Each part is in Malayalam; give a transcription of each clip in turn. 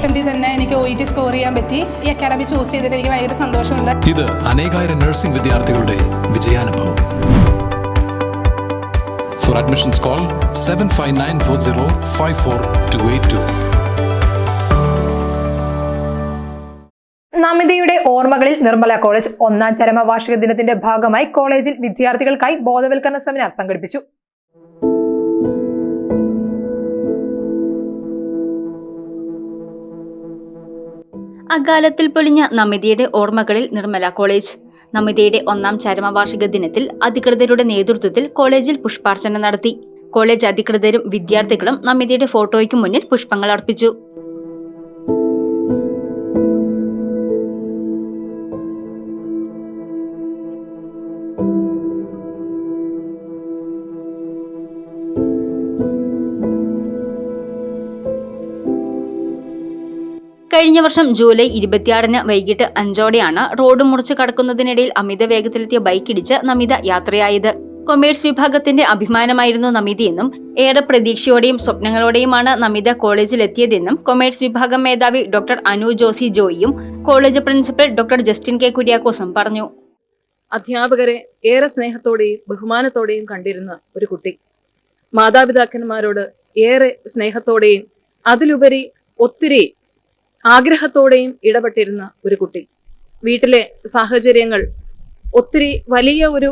അറ്റംപ്റ്റിൽ തന്നെ എനിക്ക് ഒ ഇ ടി സ്കോർ ചെയ്യാൻ പറ്റി. ഈ അക്കാഡമി ചൂസ് ചെയ്തിട്ട് എനിക്ക് ഭയങ്കര സന്തോഷമുണ്ട്. ഇത് അനേകായിരം നഴ്സിംഗ് വിദ്യാർത്ഥികളുടെ വിജയാനുഭവം. For admissions call seven five nine four zero five four two eight two നമിതയുടെ ഓർമ്മകളിൽ നിർമ്മല കോളേജ് ഒന്നാം ചരമ വാർഷിക ദിനത്തിന്റെ ഭാഗമായി കോളേജിൽ വിദ്യാർത്ഥികൾക്കായി ബോധവൽക്കരണ സെമിനാർ സംഘടിപ്പിച്ചു. അകാലത്തിൽ പൊലിഞ്ഞ നമിതയുടെ ഓർമ്മകളിൽ നിർമ്മല കോളേജ്. നമിതയുടെ ഒന്നാം ചരമവാർഷിക ദിനത്തിൽ അധികൃതരുടെ നേതൃത്വത്തിൽ കോളേജിൽ പുഷ്പാർച്ചന നടത്തി. കോളേജ് അധികൃതരും വിദ്യാർത്ഥികളും നമിതയുടെ ഫോട്ടോയ്ക്ക് മുന്നിൽ പുഷ്പങ്ങൾ അർപ്പിച്ചു. കഴിഞ്ഞ വർഷം ജൂലൈ ഇരുപത്തിയാറിന് വൈകിട്ട് അഞ്ചോടെയാണ് റോഡ് മുറിച്ച് കടക്കുന്നതിനിടയിൽ അമിത വേഗത്തിലെത്തിയ ബൈക്കിടിച്ച് നമിത യാത്രയായത്. കൊമേഴ്സ് വിഭാഗത്തിന്റെ അഭിമാനമായിരുന്നു നമിതയെന്നും ഏറെ പ്രതീക്ഷയോടെയും സ്വപ്നങ്ങളോടെയുമാണ് നമിത കോളേജിലെത്തിയതെന്നും കൊമേഴ്സ് വിഭാഗം മേധാവി doctor Anu Josy ജോയിയും college principal doctor Justin K കുര്യാക്കോസും പറഞ്ഞു. അധ്യാപകരെ ഏറെ സ്നേഹത്തോടെയും ബഹുമാനത്തോടെയും കണ്ടിരുന്ന ഒരു കുട്ടി. മാതാപിതാക്കന്മാരോട് ഏറെ സ്നേഹത്തോടെയും അതിലുപരി ഒത്തിരി ആഗ്രഹത്തോടെയും ഇടപെട്ടിരുന്ന ഒരു കുട്ടി. വീട്ടിലെ സാഹചര്യങ്ങൾ ഒത്തിരി വലിയ ഒരു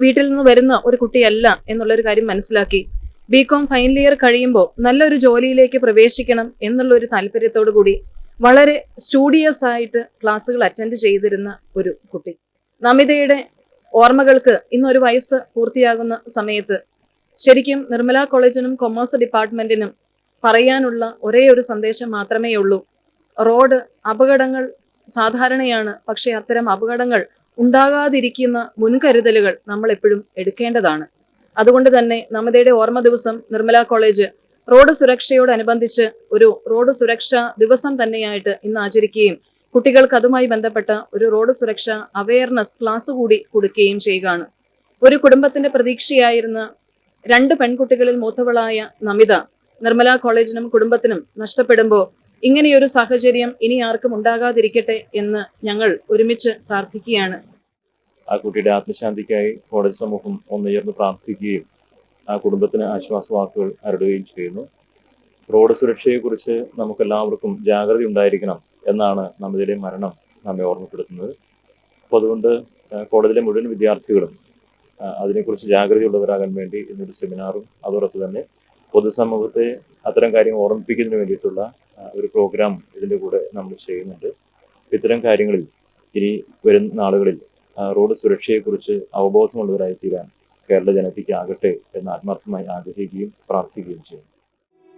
വീട്ടിൽ നിന്ന് വരുന്ന ഒരു കുട്ടിയല്ല എന്നുള്ളൊരു കാര്യം മനസ്സിലാക്കി ബി കോം ഫൈനൽ ഇയർ കഴിയുമ്പോൾ നല്ലൊരു ജോലിയിലേക്ക് പ്രവേശിക്കണം എന്നുള്ള ഒരു താല്പര്യത്തോടു കൂടി വളരെ സ്റ്റുഡിയസ് ആയിട്ട് ക്ലാസ്സുകൾ അറ്റൻഡ് ചെയ്തിരുന്ന ഒരു കുട്ടി. നമിതയുടെ ഓർമ്മകൾക്ക് ഇന്നൊരു വയസ്സ് പൂർത്തിയാകുന്ന സമയത്ത് ശരിക്കും നിർമ്മല കോളേജിനും കൊമേഴ്സ് ഡിപ്പാർട്ട്മെന്റിനും പറയാനുള്ള ഒരേ ഒരു സന്ദേശം മാത്രമേ ഉള്ളൂ റോഡ് അപകടങ്ങൾ സാധാരണയാണ്. പക്ഷേ അത്തരം അപകടങ്ങൾ ഉണ്ടാകാതിരിക്കുന്ന മുൻകരുതലുകൾ നമ്മൾ എപ്പോഴും എടുക്കേണ്ടതാണ്. അതുകൊണ്ട് തന്നെ നമ്മുടെ ഓർമ്മ ദിവസം നിർമ്മല കോളേജ് റോഡ് സുരക്ഷയോടനുബന്ധിച്ച് ഒരു റോഡ് സുരക്ഷാ ദിവസം തന്നെയായിട്ട് ഇന്ന് ആചരിക്കുകയും കുട്ടികൾക്ക് അതുമായി ബന്ധപ്പെട്ട ഒരു റോഡ് സുരക്ഷ അവയർനെസ് ക്ലാസ് കൂടി കൊടുക്കുകയും ചെയ്യുകയാണ്. ഒരു കുടുംബത്തിന്റെ പ്രതീക്ഷയായിരുന്ന രണ്ട് പെൺകുട്ടികളിൽ മൂത്തവളായ നമിത നിർമ്മല കോളേജിനും കുടുംബത്തിനും നഷ്ടപ്പെടുമ്പോൾ ഇങ്ങനെയൊരു സാഹചര്യം ഇനി ആർക്കും ഉണ്ടാകാതിരിക്കട്ടെ എന്ന് ഞങ്ങൾ ഒരുമിച്ച് പ്രാർത്ഥിക്കുകയാണ്. ആ കുട്ടിയുടെ ആത്മശാന്തിക്കായി കോടതി സമൂഹം ഒന്നുയർന്ന് പ്രാർത്ഥിക്കുകയും ആ കുടുംബത്തിന് ആശ്വാസവാക്കുകൾ അരുടുകയും ചെയ്യുന്നു. റോഡ് സുരക്ഷയെക്കുറിച്ച് നമുക്കെല്ലാവർക്കും ജാഗ്രത ഉണ്ടായിരിക്കണം എന്നാണ് നമ്മുടെ മരണം നമ്മെ ഓർമ്മപ്പെടുത്തുന്നത്. അപ്പോൾ അതുകൊണ്ട് കോളേജിലെ മുഴുവൻ വിദ്യാർത്ഥികളും അതിനെക്കുറിച്ച് ജാഗ്രതയുള്ളവരാകാൻ വേണ്ടി ഇന്നൊരു സെമിനാറും അതോടൊപ്പം തന്നെ പൊതുസമൂഹത്തെ അത്തരം കാര്യങ്ങൾ ഓർമ്മിപ്പിക്കുന്നതിന് വേണ്ടിയിട്ടുള്ള ഒരു പ്രോഗ്രാം ഇതിന്റെ കൂടെ നമ്മൾ ചെയ്യുന്നുണ്ട്. ഇത്തരം കാര്യങ്ങളിൽ ഇനി വരുന്ന നാളുകളിൽ റോഡ് സുരക്ഷയെക്കുറിച്ച് അവബോധമുള്ളവരായി തീരാൻ കേരള ജനതയ്ക്കാകട്ടെ എന്ന് ആത്മാർത്ഥമായി ആഗ്രഹിക്കുകയും പ്രാർത്ഥിക്കുകയും ചെയ്യും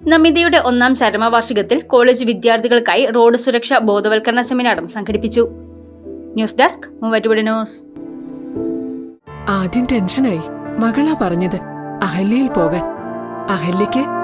നമിതയുടെ ഒന്നാം ചരമവാർഷികത്തിൽ കോളേജ് വിദ്യാർത്ഥികൾക്കായി റോഡ് സുരക്ഷ ബോധവൽക്കരണ സെമിനാറും സംഘടിപ്പിച്ചു. News desk Muvattupuzha news. ആദ്യം ടെൻഷനായി മകളാ പറഞ്ഞത് അഹല്യയിൽ പോകാൻ. അഹല്യയ്ക്ക്